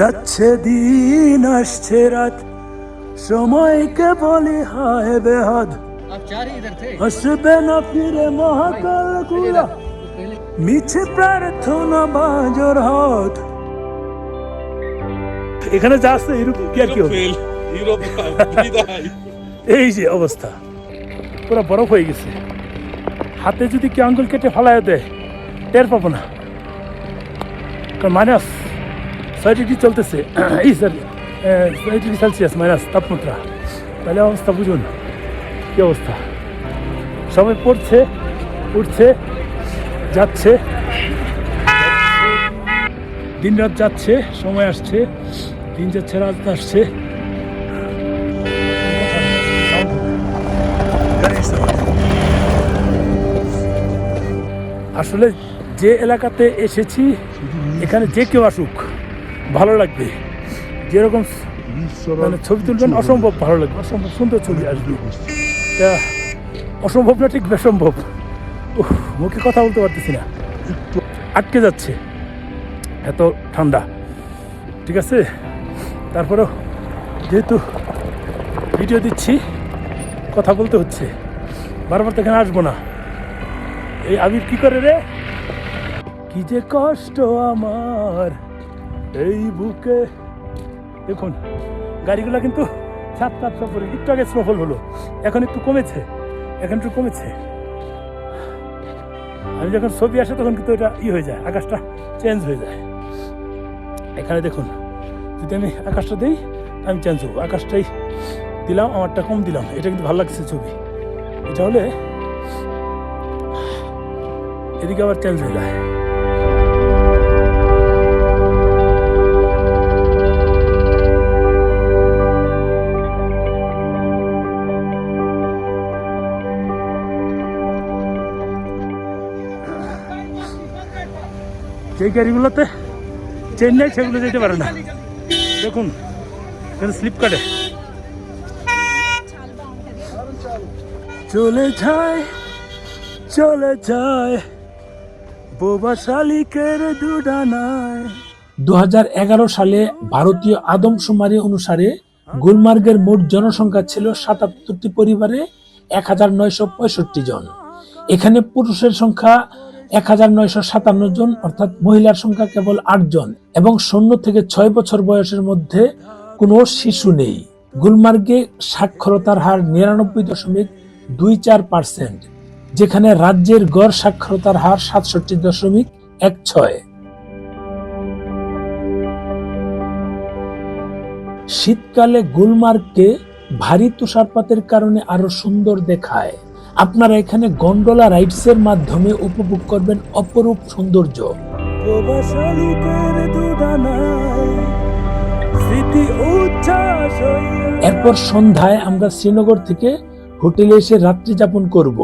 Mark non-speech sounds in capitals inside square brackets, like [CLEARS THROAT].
যাচ্ছে দিন আসছে রাত। সময়কে বলি হায় বেহাদ। আসবে না ফিরে মহাকাল কুলা মিছে প্রার্থনা বাজর হাত এখানে যা আসছে এরকম কি আর কি হবে? [LAUGHS] এই যে অবস্থা। পুরো বরফ হয়ে গেছে। হাতে যদি কি আঙ্গুল কেটে ফলায় দেয় টের পাবো না। মানে আছে ছয় ডিগ্রি চলতেছে। [CLEARS THROAT] এই স্যার ছয় ডিগ্রি সেলসিয়াস মাইনাস তাপমাত্রা। তাহলে অবস্থা বুঝুন, কি অবস্থা? সবাই পড়ছে, উঠছে, যাচ্ছে। দিন রাত যাচ্ছে, সময় আসছে, দিন যাচ্ছে, রাত আসছে। আসলে যে এলাকাতে এসেছি, এখানে যে কেউ আসুক ভালো লাগবে। যেরকম মানে ছবি তুলবেন অসম্ভব ভালো লাগবে অসম্ভব সুন্দর ছবি আসবে। তা অসম্ভব না ঠিক বেসম্ভব। মুখে কথা বলতে পারতেছি না। আটকে যাচ্ছে। এত ঠান্ডা। ঠিক আছে? তারপরেও যেহেতু ভিডিও দিচ্ছি কথা বলতে হচ্ছে। বারবার তো এখানে আসব না। এই আবির কি করে রে? কি যে কষ্ট আমার। এই বুকে, দেখুন, গাড়িগুলো কিন্তু সাত সাত সব করে একটু আগে স্নোফল হলো। এখন একটু কমেছে, এখন একটু কমেছে। আমি যখন ছবি আসে তখন কিন্তু এটা ই হয়ে যায়, আকাশটা চেঞ্জ হয়ে যায়। এখানে দেখুন, যদি আমি আকাশটা দিই, আমি চেঞ্জ হব। আকাশটাই দিলাম, আমারটা কম দিলাম। এটা কিন্তু ভালো লাগছে ছবি। এটা হলে এদিকে আবার চেঞ্জ হয়ে যায়। যে গাড়িগুলোতে চেন নেই সেগুলো যেতে পারে না। দেখুন স্লিপ কাটে চলে যায় চলে যায়, বোবা শালিকের দুডানায়। দু হাজার এগারো সালে ভারতীয় আদমশুমারি অনুসারে গুলমার্গের মোট জনসংখ্যা ছিল সাতাত্তরটি পরিবারে এক হাজার নয়শো পঁয়ষট্টি জন। এখানে পুরুষের সংখ্যা এক হাজার নয়শো সাতান্ন জন, অর্থাৎ মহিলার সংখ্যা কেবল আট জন, এবং শূন্য থেকে ছয় বছর বয়সের মধ্যে কোনো শিশু নেই। গুলমার্গে সাক্ষরতার হার নিরানব্বই দশমিক দুই চার পার্সেন্ট, যেখানে রাজ্যের গড় সাক্ষরতার হার সাতষট্টি দশমিক এক ছয়। শীতকালে গুলমার্গকে ভারী তুষারপাতের কারণে আরও সুন্দর দেখায়। আপনারা এখানে গন্ডোলা রাইডসের মাধ্যমে উপভোগ করবেন অপরূপ সৌন্দর্য। এরপর সন্ধ্যায় আমরা শ্রীনগর থেকে হোটেলে এসে রাত্রি যাপন করব।